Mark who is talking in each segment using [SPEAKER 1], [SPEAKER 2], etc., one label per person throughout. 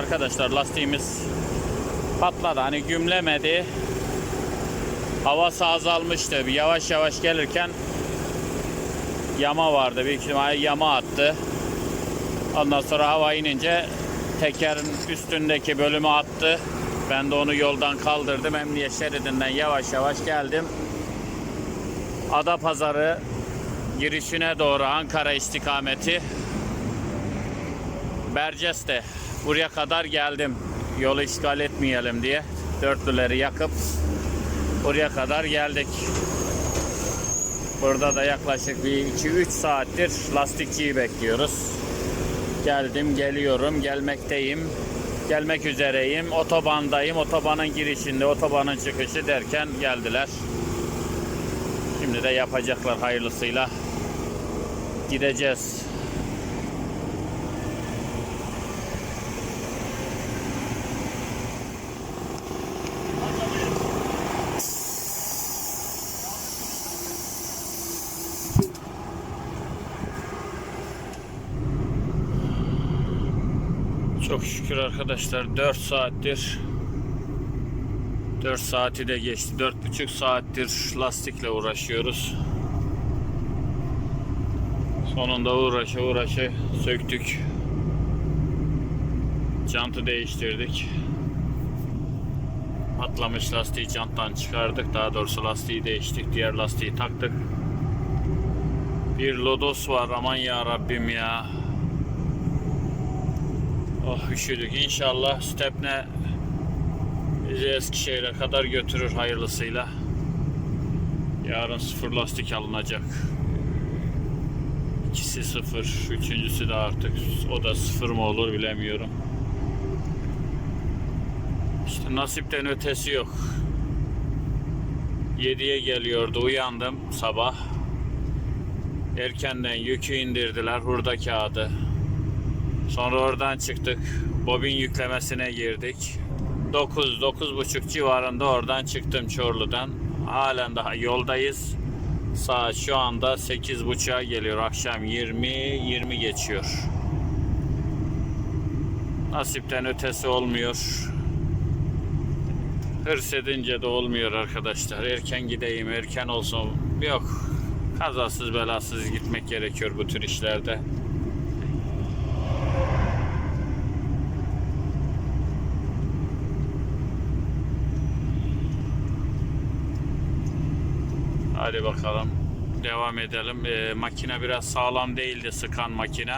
[SPEAKER 1] arkadaşlar lastiğimiz patladı. Hani gümlemedi. Havası azalmıştı. Bir yavaş yavaş gelirken yama vardı. Büyük ihtimalle yama attı. Ondan sonra hava inince tekerin üstündeki bölümü attı. Ben de onu yoldan kaldırdım. Emniyet şeridinden yavaş yavaş geldim. Adapazarı girişine doğru Ankara istikameti Berces'te buraya kadar geldim. Yolu işgal etmeyelim diye dörtlüleri yakıp buraya kadar geldik. Burada da yaklaşık bir 2-3 saattir lastikçiyi bekliyoruz. Geldim, geliyorum, gelmekteyim. Gelmek üzereyim. Otobandayım. Otobanın girişinde, otobanın çıkışı derken geldiler. Şimdi de yapacaklar hayırlısıyla. Gideceğiz. Çok şükür arkadaşlar 4 saattir 4 saati de geçti. 4,5 saattir lastikle uğraşıyoruz. Sonunda uğraşa uğraşa söktük. Jantı değiştirdik. Patlamış lastiği janttan çıkardık. Daha doğrusu lastiği değiştik. Diğer lastiği taktık. Bir lodos var. Aman ya Rabbim ya. Oh üşüdük. İnşallah stepne bizi Eskişehir'e kadar götürür hayırlısıyla. Yarın sıfır lastik alınacak. İkisi sıfır. Üçüncüsü de artık o da sıfır mı olur bilemiyorum. İşte nasipten ötesi yok. 7'ye geliyordu. Uyandım sabah. Erkenden yükü indirdiler. Hurda kağıdı. Sonra oradan çıktık. Bobin yüklemesine girdik. 9 9.30 civarında oradan çıktım Çorlu'dan. Halen daha yoldayız. Saat şu anda 8.30'a geliyor. Akşam 20 20 geçiyor. Nasipten ötesi olmuyor. Hırs edince de olmuyor arkadaşlar. Erken gideyim, erken olsun. Yok. Kazasız belasız gitmek gerekiyor bu tür işlerde. Hadi bakalım. Devam edelim. Ee, makine biraz sağlam değildi sıkan makine.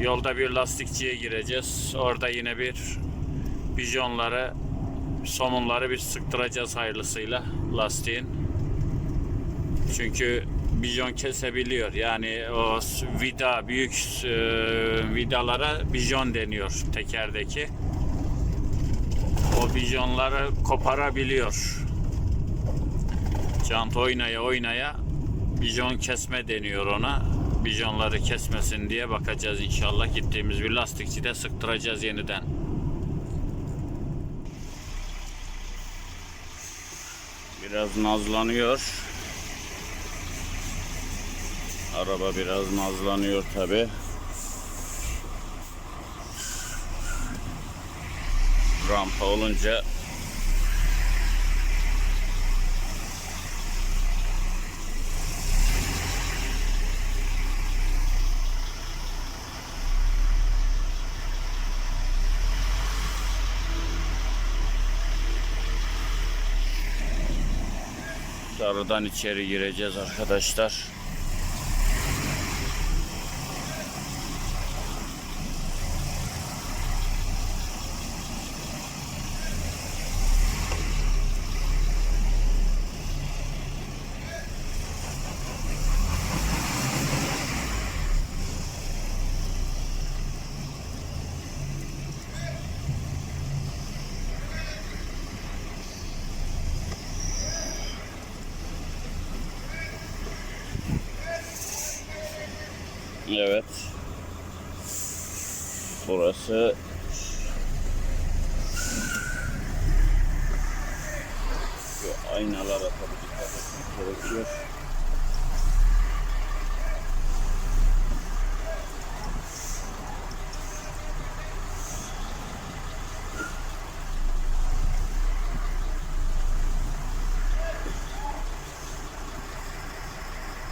[SPEAKER 1] Yolda bir lastikçiye gireceğiz. Orada yine bir bijonları, somunları bir sıktıracağız hayırlısıyla lastiğin. Çünkü bijon kesebiliyor. Yani o vida, büyük e, vidalara bijon deniyor tekerdeki. O bijonları koparabiliyor. Jant oynaya oynaya bijon kesme deniyor ona. Bijonları kesmesin diye bakacağız inşallah. Gittiğimiz bir lastikçide sıktıracağız yeniden. Biraz nazlanıyor. Araba biraz nazlanıyor tabi. Rampa olunca Sarıdan içeri gireceğiz arkadaşlar. Evet. Burası Şu aynalara tabii dikkat etmek gerekiyor.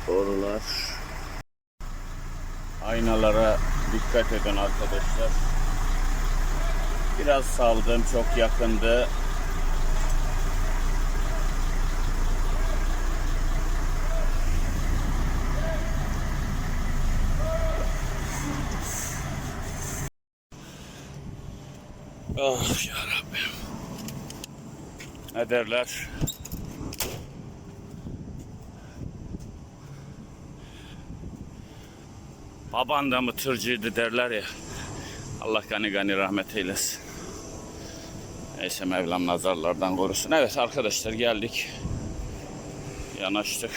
[SPEAKER 1] Borular. Aynalara dikkat edin arkadaşlar. Biraz saldım çok yakındı. Ah ya Rabbim. Ne derler? Baban da mı tırcıydı derler ya. Allah gani gani rahmet eylesin. Neyse Mevlam nazarlardan korusun. Evet arkadaşlar geldik. Yanaştık.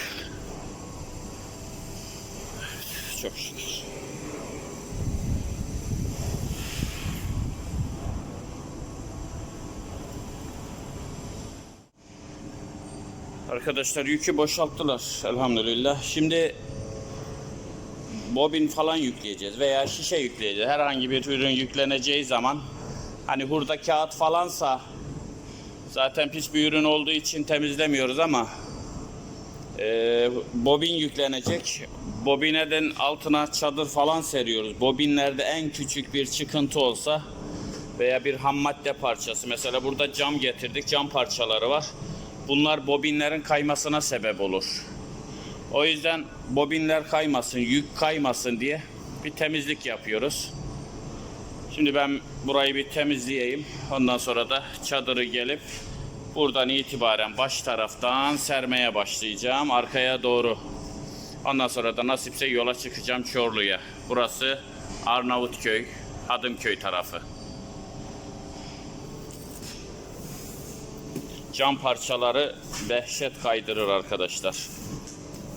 [SPEAKER 1] Evet, çok şükür. Arkadaşlar yükü boşalttılar elhamdülillah. Şimdi bobin falan yükleyeceğiz veya şişe yükleyeceğiz. Herhangi bir ürün yükleneceği zaman hani hurda kağıt falansa zaten pis bir ürün olduğu için temizlemiyoruz ama e, bobin yüklenecek. Bobineden altına çadır falan seriyoruz. Bobinlerde en küçük bir çıkıntı olsa veya bir ham madde parçası. Mesela burada cam getirdik. Cam parçaları var. Bunlar bobinlerin kaymasına sebep olur. O yüzden bobinler kaymasın, yük kaymasın diye bir temizlik yapıyoruz. Şimdi ben burayı bir temizleyeyim. Ondan sonra da çadırı gelip buradan itibaren baş taraftan sermeye başlayacağım. Arkaya doğru. Ondan sonra da nasipse yola çıkacağım Çorlu'ya. Burası Arnavutköy, Hadımköy tarafı. Cam parçaları dehşet kaydırır arkadaşlar.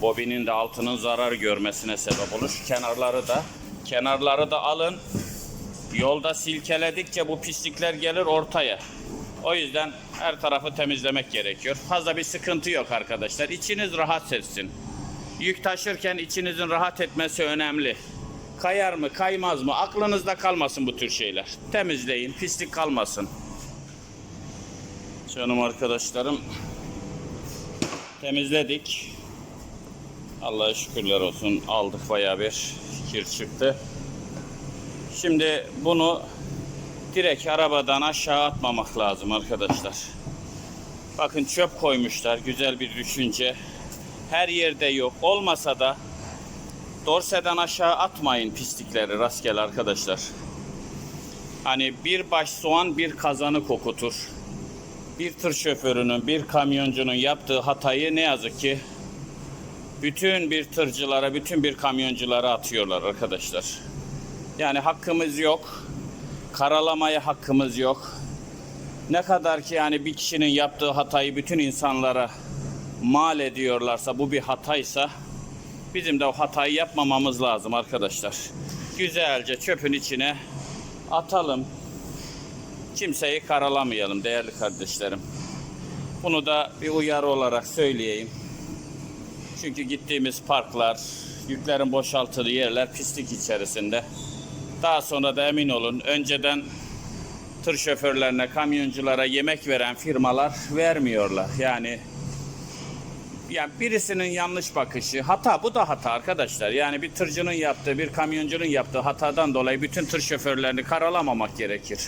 [SPEAKER 1] Bobinin de altının zarar görmesine sebep olur. Şu kenarları da kenarları da alın. Yolda silkeledikçe bu pislikler gelir ortaya. O yüzden her tarafı temizlemek gerekiyor. Fazla bir sıkıntı yok arkadaşlar. İçiniz rahat etsin. Yük taşırken içinizin rahat etmesi önemli. Kayar mı, kaymaz mı? Aklınızda kalmasın bu tür şeyler. Temizleyin, pislik kalmasın. Canım arkadaşlarım temizledik. Allah'a şükürler olsun aldık bayağı bir kir çıktı. Şimdi bunu direkt arabadan aşağı atmamak lazım arkadaşlar. Bakın çöp koymuşlar güzel bir düşünce. Her yerde yok olmasa da dorseden aşağı atmayın pislikleri rastgele arkadaşlar. Hani bir baş soğan bir kazanı kokutur bir tır şoförünün, bir kamyoncunun yaptığı hatayı ne yazık ki bütün bir tırcılara, bütün bir kamyonculara atıyorlar arkadaşlar. Yani hakkımız yok. Karalamaya hakkımız yok. Ne kadar ki yani bir kişinin yaptığı hatayı bütün insanlara mal ediyorlarsa bu bir hataysa bizim de o hatayı yapmamamız lazım arkadaşlar. Güzelce çöpün içine atalım. Kimseyi karalamayalım değerli kardeşlerim. Bunu da bir uyarı olarak söyleyeyim. Çünkü gittiğimiz parklar, yüklerin boşaltıldığı yerler pislik içerisinde. Daha sonra da emin olun önceden tır şoförlerine, kamyonculara yemek veren firmalar vermiyorlar. Yani yani birisinin yanlış bakışı, hata bu da hata arkadaşlar. Yani bir tırcının yaptığı, bir kamyoncunun yaptığı hatadan dolayı bütün tır şoförlerini karalamamak gerekir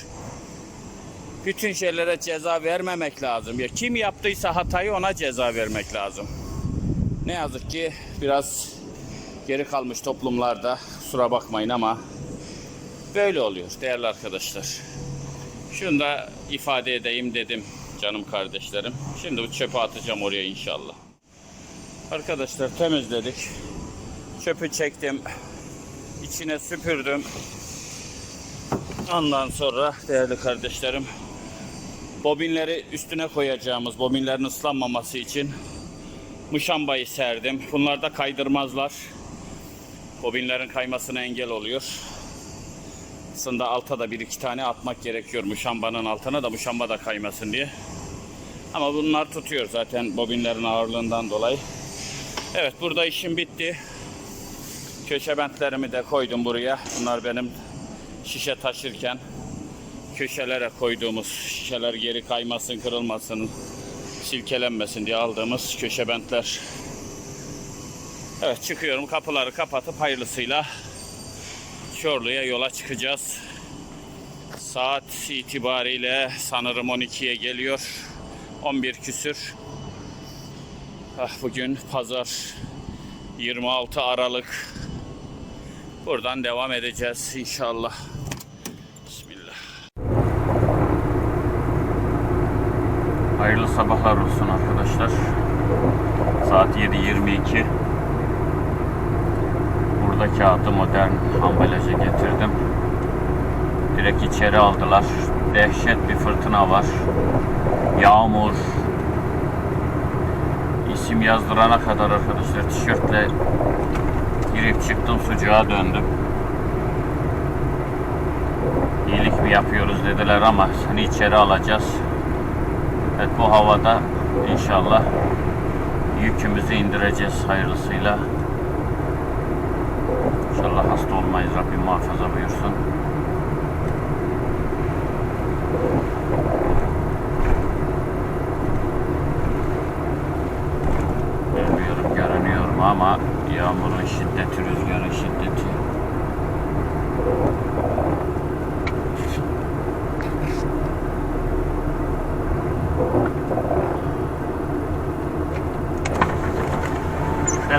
[SPEAKER 1] bütün şeylere ceza vermemek lazım. Ya kim yaptıysa hatayı ona ceza vermek lazım. Ne yazık ki biraz geri kalmış toplumlarda kusura bakmayın ama böyle oluyor değerli arkadaşlar. Şunu da ifade edeyim dedim canım kardeşlerim. Şimdi bu çöpü atacağım oraya inşallah. Arkadaşlar temizledik. Çöpü çektim. İçine süpürdüm. Ondan sonra değerli kardeşlerim bobinleri üstüne koyacağımız bobinlerin ıslanmaması için muşambayı serdim. Bunlar da kaydırmazlar. Bobinlerin kaymasına engel oluyor. Aslında alta da bir iki tane atmak gerekiyor muşambanın altına da muşamba da kaymasın diye. Ama bunlar tutuyor zaten bobinlerin ağırlığından dolayı. Evet burada işim bitti. Köşe bentlerimi de koydum buraya. Bunlar benim şişe taşırken köşelere koyduğumuz şişeler geri kaymasın, kırılmasın, silkelenmesin diye aldığımız köşe bentler. Evet çıkıyorum kapıları kapatıp hayırlısıyla Çorlu'ya yola çıkacağız. Saat itibariyle sanırım 12'ye geliyor. 11 küsür. Ah, bugün pazar 26 Aralık. Buradan devam edeceğiz inşallah. Hayırlı sabahlar olsun arkadaşlar. Saat 7.22. Burada kağıdı modern ambalaja getirdim. Direkt içeri aldılar. Dehşet bir fırtına var. Yağmur. İsim yazdırana kadar arkadaşlar tişörtle girip çıktım sucuğa döndüm. İyilik mi yapıyoruz dediler ama seni içeri alacağız. Evet bu havada inşallah yükümüzü indireceğiz hayırlısıyla. İnşallah hasta olmayız Rabbim muhafaza buyursun.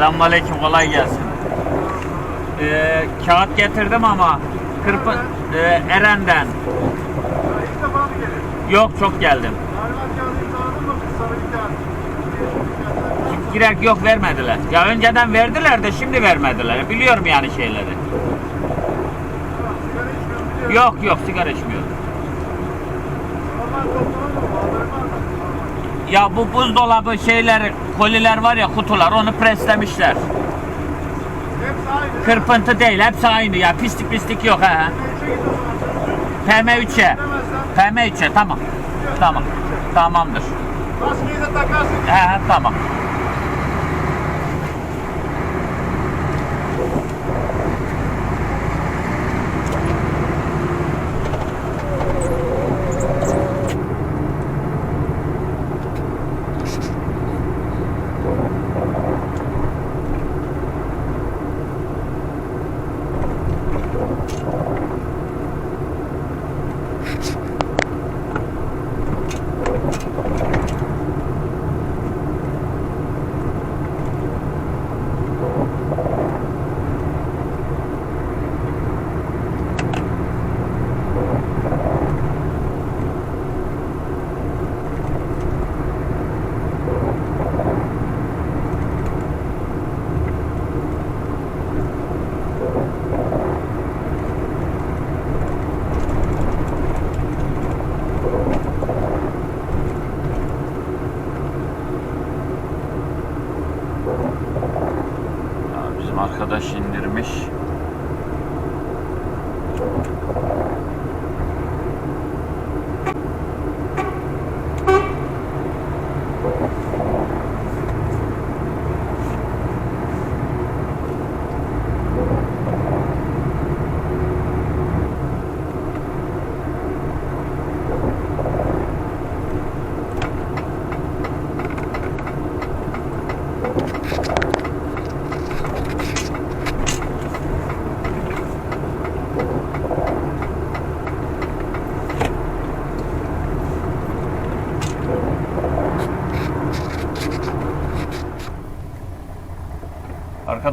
[SPEAKER 1] Selamünaleyküm kolay gelsin. Ee, kağıt getirdim ama Kırpı e, Eren'den. Yok çok geldim. Girek yok vermediler. Ya önceden verdiler de şimdi vermediler. Biliyorum yani şeyleri. Yok yok sigara içmiyorum.
[SPEAKER 2] Normal toplanır mı? Bağları var mı?
[SPEAKER 1] Ya bu buzdolabı şeyler, koliler var ya kutular onu preslemişler. Kırpıntı değil hepsi aynı ya pislik pislik yok ha.
[SPEAKER 2] Üçe git o zaman.
[SPEAKER 1] PM3'e.
[SPEAKER 2] Demezsen
[SPEAKER 1] PM3'e tamam. Tamam. Tamamdır.
[SPEAKER 2] maskeyi de takarsın.
[SPEAKER 1] He tamam.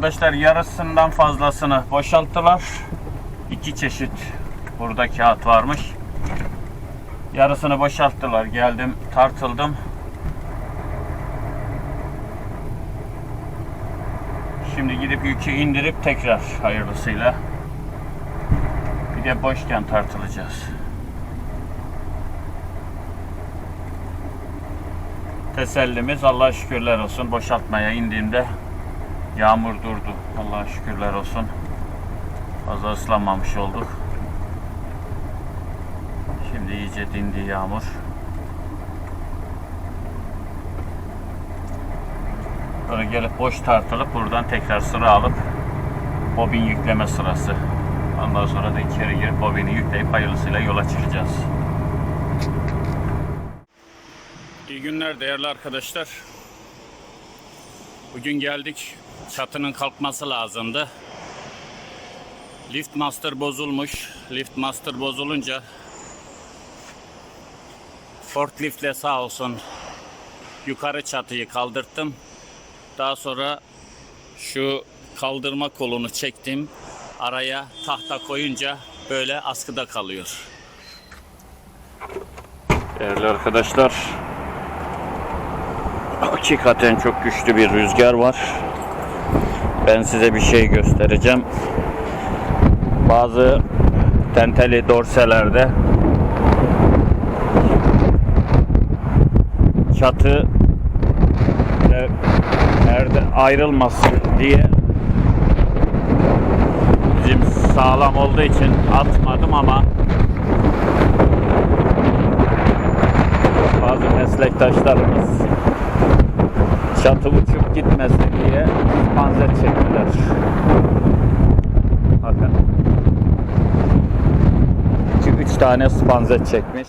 [SPEAKER 1] Arkadaşlar yarısından fazlasını boşalttılar. İki çeşit burada kağıt varmış. Yarısını boşalttılar. Geldim tartıldım. Şimdi gidip yükü indirip tekrar hayırlısıyla bir de boşken tartılacağız. Tesellimiz Allah'a şükürler olsun. Boşaltmaya indiğimde Yağmur durdu. Allah'a şükürler olsun. Fazla ıslanmamış olduk. Şimdi iyice dindi yağmur. Sonra gelip boş tartılıp buradan tekrar sıra alıp bobin yükleme sırası. Ondan sonra da içeri girip bobini yükleyip hayırlısıyla yola çıkacağız. İyi günler değerli arkadaşlar. Bugün geldik çatının kalkması lazımdı. Lift master bozulmuş. Lift master bozulunca forkliftle sağ olsun yukarı çatıyı kaldırttım. Daha sonra şu kaldırma kolunu çektim. Araya tahta koyunca böyle askıda kalıyor. Değerli arkadaşlar, hakikaten çok güçlü bir rüzgar var. Ben size bir şey göstereceğim. Bazı tenteli dorselerde çatı ve erde ayrılmasın diye bizim sağlam olduğu için atmadım ama bazı meslektaşlarımız çatı uçup gitmesin diye panzer çektiler. Bakın. 2-3 tane spanzet çekmiş.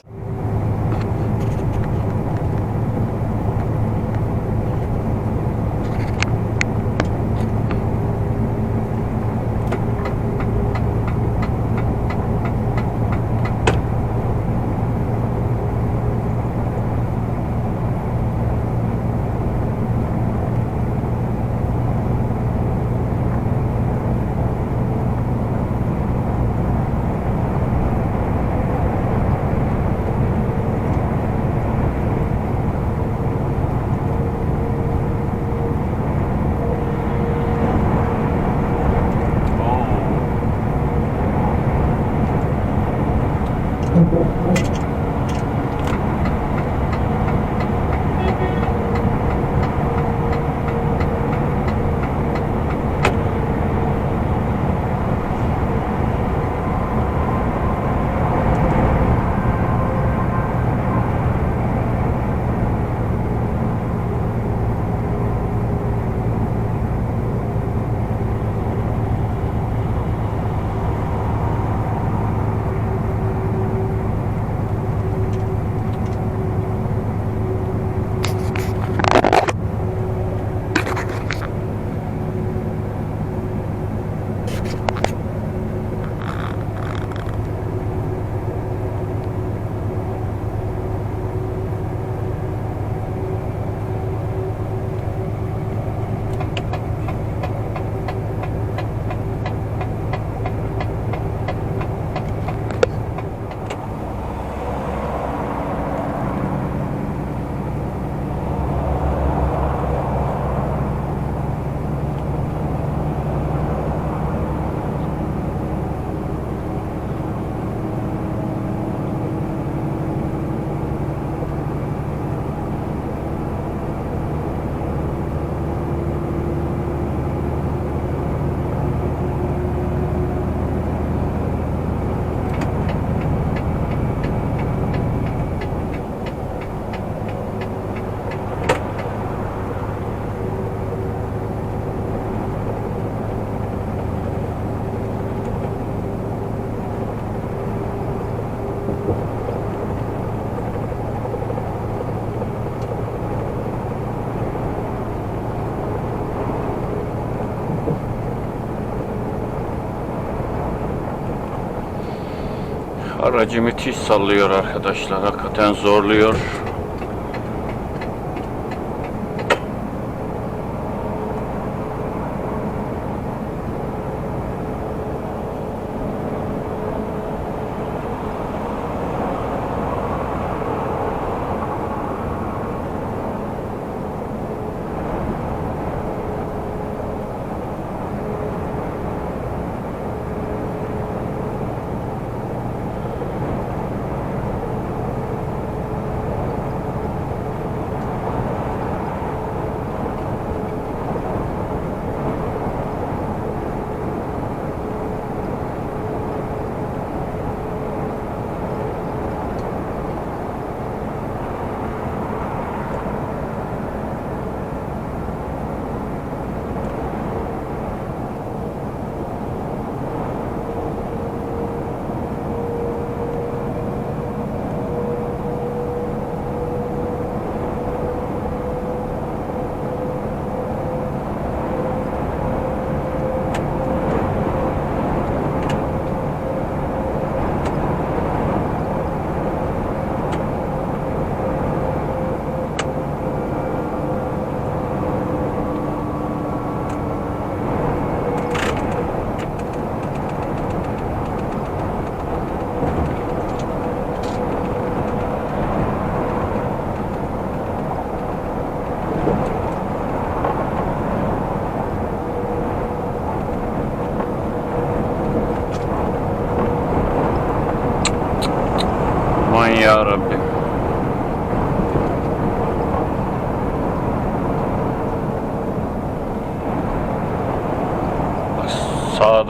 [SPEAKER 1] Aracı müthiş sallıyor arkadaşlar. Hakikaten zorluyor.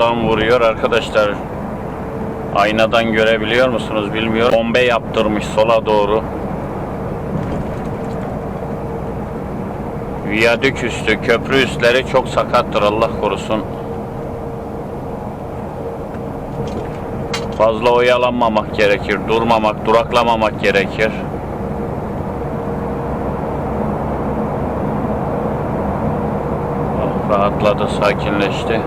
[SPEAKER 1] Sağdan vuruyor arkadaşlar. Aynadan görebiliyor musunuz bilmiyorum. Bombe yaptırmış sola doğru. Viyadük üstü, köprü üstleri çok sakattır Allah korusun. Fazla oyalanmamak gerekir, durmamak, duraklamamak gerekir. Oh, Rahatladı, sakinleşti.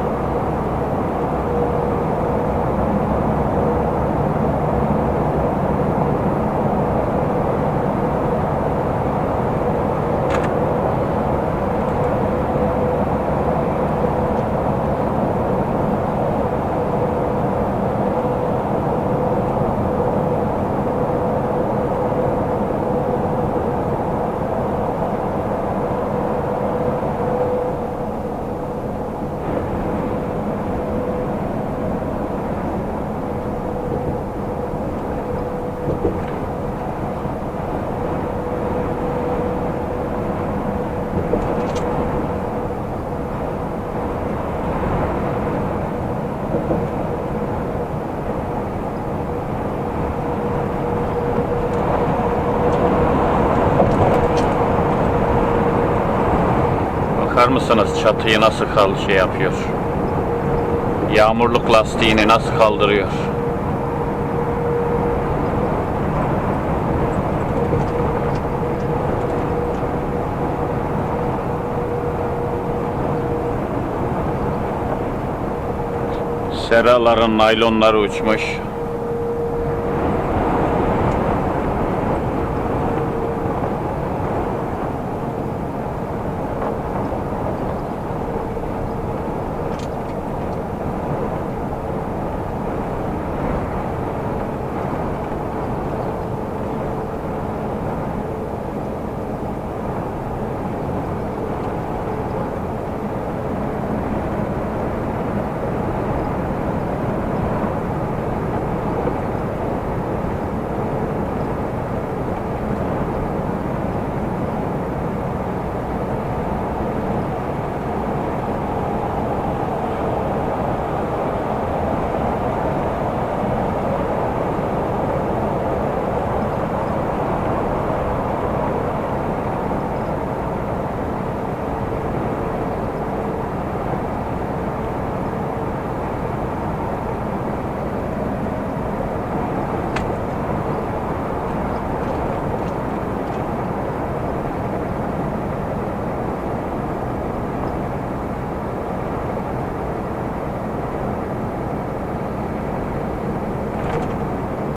[SPEAKER 1] Mısınız çatıyı nasıl kal şey yapıyor? Yağmurluk lastiğini nasıl kaldırıyor? Seraların naylonları uçmuş.